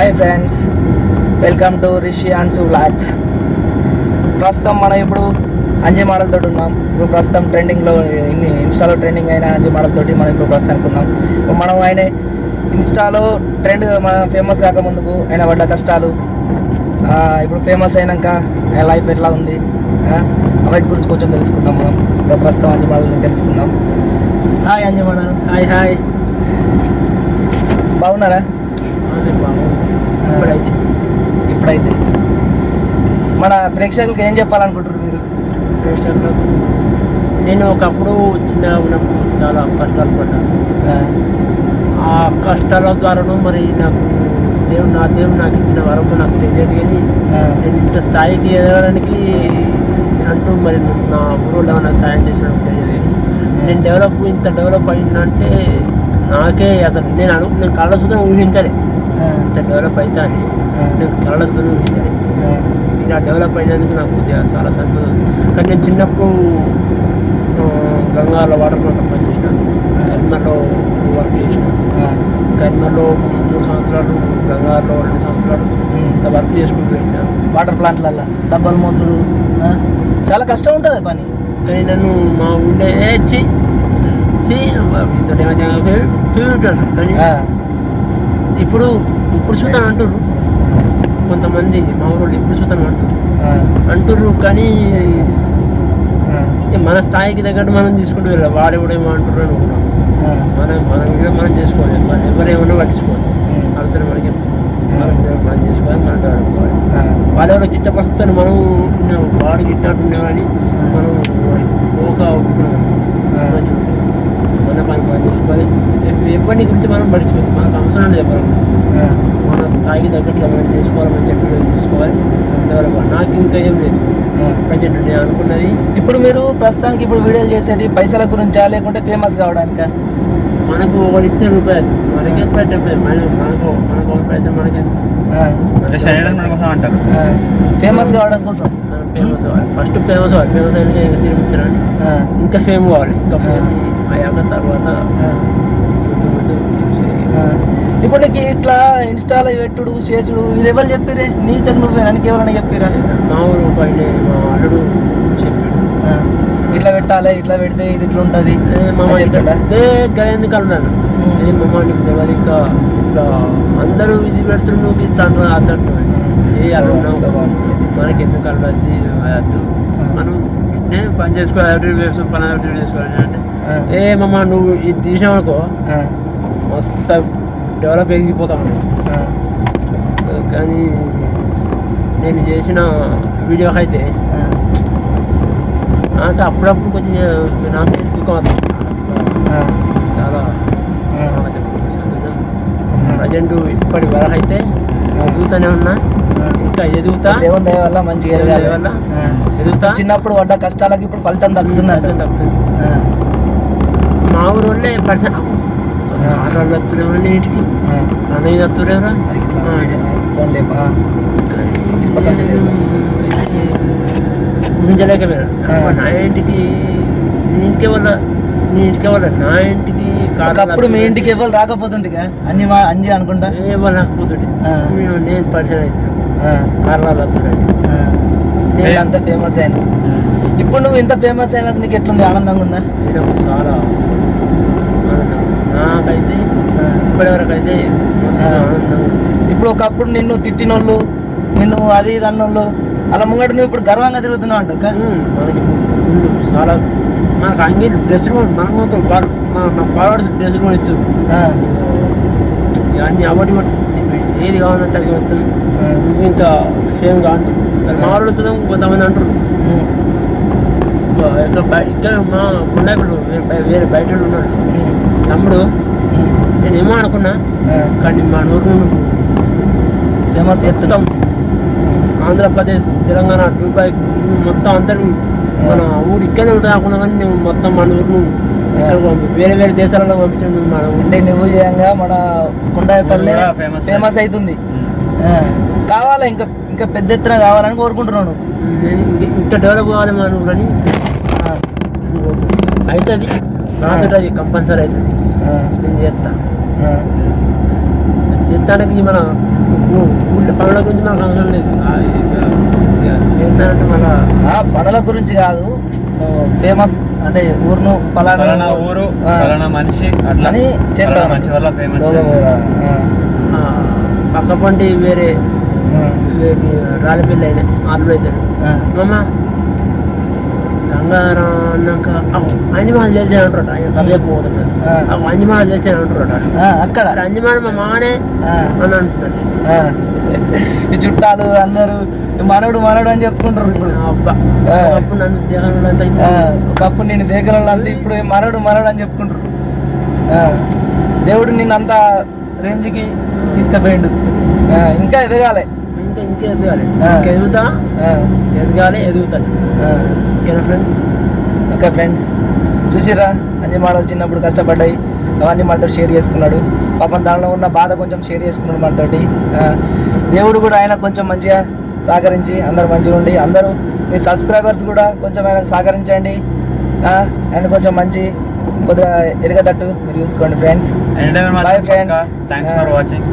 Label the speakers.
Speaker 1: Hi friends welcome to Rishi and vlogs ప్రస్తుతం మనం ఇప్పుడు అంజీ మోడల్ తోటి ఉన్నాం. ఇప్పుడు ప్రస్తుతం ట్రెండింగ్లో ఇన్ని ఇన్స్టాలో ట్రెండింగ్ అయిన అంజీ మోడల్ తోటి మనం ఇప్పుడు ప్రస్తుతానికి ఉన్నాం ఇప్పుడు మనం ఆయన ఇన్స్టాలో ట్రెండ్ మన ఫేమస్ కాక ముందుకు ఆయన పడ్డ కష్టాలు ఇప్పుడు ఫేమస్ అయినాక ఆయన లైఫ్ ఎట్లా ఉంది వాటి గురించి కొంచెం తెలుసుకుందాం మనం. ఇప్పుడు ప్రస్తుతం అంజీ మోడల్ తెలుసుకుందాం. Hi Anji model
Speaker 2: hi hi
Speaker 1: బాగున్నారా?
Speaker 2: ఇప్పుడైతే.
Speaker 1: ఇప్పుడైతే. మన ప్రేక్షకులకి ఏం చెప్పాలనుకుంటారు మీరు?
Speaker 2: ప్రేక్షకులకు నేను ఒకప్పుడు చిన్నగా ఉన్నప్పుడు చాలా కష్టాలు పడ్డాను.
Speaker 1: ఆ,
Speaker 2: కష్టాల ద్వారాను మరి నాకు దేవుడు నా దేవుడు నాకు ఇచ్చిన వరము నాకు తెలియదు కానీ నేను ఇంత స్థాయికి ఎదగడానికి అంటూ మరి నా ఊళ్ళో ఏమైనా సాయం చేసినట్టు తెలియదు నేను డెవలప్ ఇంత డెవలప్ అయిందంటే నాకే అసలు నేను అను నేను కళ్ళ సుధా ఊహించాలి. ఇంత డెవలప్ అవుతా అని
Speaker 1: ఆ,
Speaker 2: నేను సుధా ఊహించాలి
Speaker 1: ఆ,
Speaker 2: ఇలా డెవలప్ అయినందుకు నాకు కొద్దిగా చాలా సంతోషం. కానీ నేను చిన్నప్పుడు గంగాలో వాటర్ ప్లాంట్ పనిచేసిన కరీంనగర్లో వర్క్ చేసిన.
Speaker 1: ఆ,
Speaker 2: కరీంనగర్లో మూడు సంవత్సరాలు గంగాలో రెండు సంవత్సరాలు. ఇలా వర్క్ చేసుకుంటూ వెళ్ళినా.
Speaker 1: వాటర్ ప్లాంట్లల్లో డబ్బలు మోసుడు చాలా కష్టం ఉంటుంది పని.
Speaker 2: కానీ నన్ను మా ఊళ్ళో చి చి కానీ ఇప్పుడు ఇప్పుడు చూద్దాం అంటారు కొంతమంది మా ఊళ్ళో ఇప్పుడు చూద్దాం అంటారు
Speaker 1: ఆ,
Speaker 2: అంటుర్రు కానీ మన స్థాయికి తగ్గట్టు మనం తీసుకుంటూ వెళ్ళాలి. వాడు ఎవడేమో అంటుర్రు అని అనుకున్నాం మనం మనం కూడా మనం చేసుకోవాలి. వాళ్ళు ఎవరేమన్నా పట్టించుకోవాలి. వాళ్ళతో మనకి మనం మనం చేసుకోవాలి మనం ఆడుకోవాలి
Speaker 1: ఆ,
Speaker 2: వాళ్ళెవరో గిట్ట ప్రస్తుతం మనం. వాడు గిట్టినట్టు ఉండేవాడిని మనం పోక ఒప్పుకున్నాం. మంచిగా మన పని మనం చేసుకోవాలి ఎవ- ఎవరిని గురించి మనం పట్టించుకోవాలి మన సంవత్సరాలు చెప్పాలి. మన స్థాయికి తగ్గట్లు మనం చేసుకోవాలి. మంచి చెప్పి తీసుకోవాలి డెవలప్. నాకు ఇంకా ఏం లేదు. నేను అనుకున్నది.
Speaker 1: ఇప్పుడు మీరు ప్రస్తుతానికి ఇప్పుడు వీడియోలు చేసేది పైసల గురించా లేకుంటే ఫేమస్ కావడానికా?
Speaker 2: మనకు ఒకటి ఇచ్చే రూపాయలు మనకి ఎంత డెబ్బై మన మనకు మనకు ఒక పైసలు మనకి
Speaker 3: అంటారు.
Speaker 1: ఫేమస్ కావడం కోసం.
Speaker 2: ఫేమస్ అవ్వాలి ఫస్ట్ ఫేమస్ అవ్వాలి ఫేమస్ అయినా ఇంకా తిరుగుతున్నాను
Speaker 1: ఆ,
Speaker 2: ఇంకా ఫేమ్ కావాలి. ఇంకా ఫేమ్ అయ్యాక తర్వాత
Speaker 1: ఇప్పుడు నీకు ఇట్లా ఇన్స్టాలో పెట్టుడు చేసుడు ఇది ఎవరు చెప్పిరే నీ చెక్ నువ్వే ఎవరైనా చెప్పిరా
Speaker 2: మా ఊరు ఒక ఆయన మా అల్లుడు.
Speaker 1: ఇట్లా పెట్టాలి ఇట్లా పెడితే ఇది ఇట్లా ఉంటుంది
Speaker 2: గయందుకు అన్నాను ఏ మామ నీకు తెలియదు ఇంకా ఇట్లా అందరూ ఇది పెడుతున్నారు నువ్వు ఇట్లా అన్నట్టు. ఏ అలా మనకి ఎందుకు అల్లది వద్దు మనం పని చేసుకోవాలి ఎవరి వ్యవసాయం పని ఎవరి చేసుకోవాలి అంటే? ఏ మామ నువ్వు ఇది తీసినావు అనుకో. మస్తు డెవలప్
Speaker 1: ఆ,
Speaker 2: కానీ నేను చేసిన వీడియోకి అయితే నాకు అప్పుడప్పుడు కొద్దిగా నాకు దుఃఖం చాలా. ప్రజెంట్ ఇప్పటి వరకు అయితే. ఎదుగుతానే ఉన్నా. ఇంకా ఎదుగుతా.
Speaker 1: దేవుని దయ వల్ల మంచిగా ఎదగాలి.
Speaker 2: వల్ల. ఎదుగుతా.
Speaker 1: చిన్నప్పుడు పడ్డ కష్టాలకి ఇప్పుడు ఫలితం దక్కుతుంది అంట
Speaker 2: ఫలితం దక్కుతుంది.
Speaker 1: ఆ,
Speaker 2: మా ఊరు వాళ్ళే పడితే వస్తున్న వాళ్ళు ఇంటికి
Speaker 1: ఆ.
Speaker 2: అన్నయ్య
Speaker 1: ఇట్లా ఫోన్ లేపా?
Speaker 2: ఊహించలేకపోయాను
Speaker 1: ఆ.
Speaker 2: నా ఇంటికి నీ ఇంటికి వాళ్ళ నీ ఇంటికి వాళ్ళ నా ఇంటికి
Speaker 1: ఒకప్పుడు మీ ఇంటికి ఎవరు రాకపోతుండగా అంజి మా అంజి అనుకుంటా
Speaker 2: ఏ వాళ్ళ పోతుండే
Speaker 1: ఆ.
Speaker 2: నేను పరిచయం అవుతాను కార్లాలు వస్తున్నాడు
Speaker 1: అంత ఫేమస్ అయిన ఇప్పుడు నువ్వు ఇంత ఫేమస్ అయినాక నీకు ఎట్లుంది ఆనందంగా ఉందా
Speaker 2: చాలా. నాకైతే. ఇప్పటివరకు అయితే
Speaker 1: ఇప్పుడు ఒకప్పుడు నిన్ను తిట్టినోళ్ళు నిన్ను అది ఇది అన్నోళ్ళు అలా ముంగట నువ్వు ఇప్పుడు గర్వంగా తిరుగుతున్నావు అంట
Speaker 2: చాలా మనకు అంగీ డ్రెస్ మనం వాళ్ళ- మన నా ఫాలోవర్స్ డ్రెస్ కూడా ఇస్తారు అన్ని అవార్డు ఏది కావాలంటే అది వస్తుంది నువ్వు ఇంకా సేమ్ కాదు మా వాళ్ళు వస్తుందాం కొంతమంది అంటారు ఇంకా ఇక్కడ మా కొండాకులు వేరే బయ- వేరే బయట ఉన్నాడు తమ్ముడు నేను ఏమో అనుకున్నా కానీ మా నూరు నువ్వు
Speaker 1: ఫేమస్
Speaker 2: మొత్తం ఆంధ్రప్రదేశ్ తెలంగాణ దుబాయ్ మొత్తం అందరూ మన ఊరు ఇక్కడే ఉంటుంది కాకుండా కానీ నువ్వు మొత్తం మన ఊరు వేరే వేరే దేశాలలో పంపించడం నువ్వు మన
Speaker 1: నువ్వు చేయంగా మన కొండాపల్లి
Speaker 3: కూడా famous
Speaker 1: ఫేమస్ అవుతుంది. కావాలా ఇంకా ఇంకా పెద్ద ఎత్తున కావాలని కోరుకుంటున్నాను
Speaker 2: నేను ఇంక- డెవలప్ కావాలి మన ఊరు అని
Speaker 1: ఆ,
Speaker 2: అవుతుంది నాతో అది కంపల్సరీ అవుతుంది నేను చేస్తా
Speaker 1: ఆ,
Speaker 2: చేస్తానికి మన ఉంటే పనుల గురించి నాకు అవసరం లేదు. మళ్ళా
Speaker 1: ఆ, పనుల గురించి కాదు. ఫేమస్ అంటే ఊరును పలానా
Speaker 3: ఊరు పలానా మనిషి అట్లా
Speaker 1: అని చేద్దాం
Speaker 3: మనిషి వల్ల ఫేమస్
Speaker 2: పక్క పంటి వేరే రాలిపిల్లి అయినా ఆర్లు అవుతాడు
Speaker 1: ఆ.
Speaker 2: గంగారం అన్నాక అంజమాలు తెలిసే అంటారట. ఆయన సర్వేపు పోతున్నాడు
Speaker 1: ఆ.
Speaker 2: అంజమాలు తెలిసే అంటారట.
Speaker 1: అక్కడ.
Speaker 2: అంజమాలు మా మామనే
Speaker 1: ఆ,
Speaker 2: అని అంటున్నాడు.
Speaker 1: ఈ చుట్టాలు అందరూ మనవడు మనవడు అని చెప్పుకుంటారు ఇప్పుడు.
Speaker 2: అప్పుడు నన్ను
Speaker 1: ఆ, ఒకప్పుడు నేను దేగల అంతా ఇప్పుడు మనవడు మనవడు అని చెప్పుకుంటారు. దేవుడు నిన్ను అంత రేంజ్కి తీసుకుపోయిండు. ఇంకా ఎదగాలి.
Speaker 2: ఇంకా ఇంకా ఎదగాలి. ఇంకా ఎదుగుతా
Speaker 1: ఆ,
Speaker 2: ఎదగాలి ఎదుగుతాను.
Speaker 1: ఆ.
Speaker 2: ఓకేనా ఫ్రెండ్స్?
Speaker 1: Okay friends. చూసిర్రా అంజయ్ మాడలు చిన్నప్పుడు కష్టపడ్డాయి. అవన్నీ మనతో షేర్ చేసుకున్నాడు. పాపం దానిలో ఉన్న బాధ కొంచెం షేర్ చేసుకున్నాడు మనతోటి ఆ, దేవుడు కూడా ఆయన కొంచెం మంచిగా సహకరించి అందరు మంచిగా ఉండి అందరూ మీ సబ్స్క్రైబర్స్ కూడా కొంచెం ఆయన సహకరించండి. ఆ, ఆయన కొంచెం మంచి కొద్దిగా ఎదగతట్టు మీరు చూసుకోండి friends. Bye, friends.
Speaker 3: Thanks for. Watching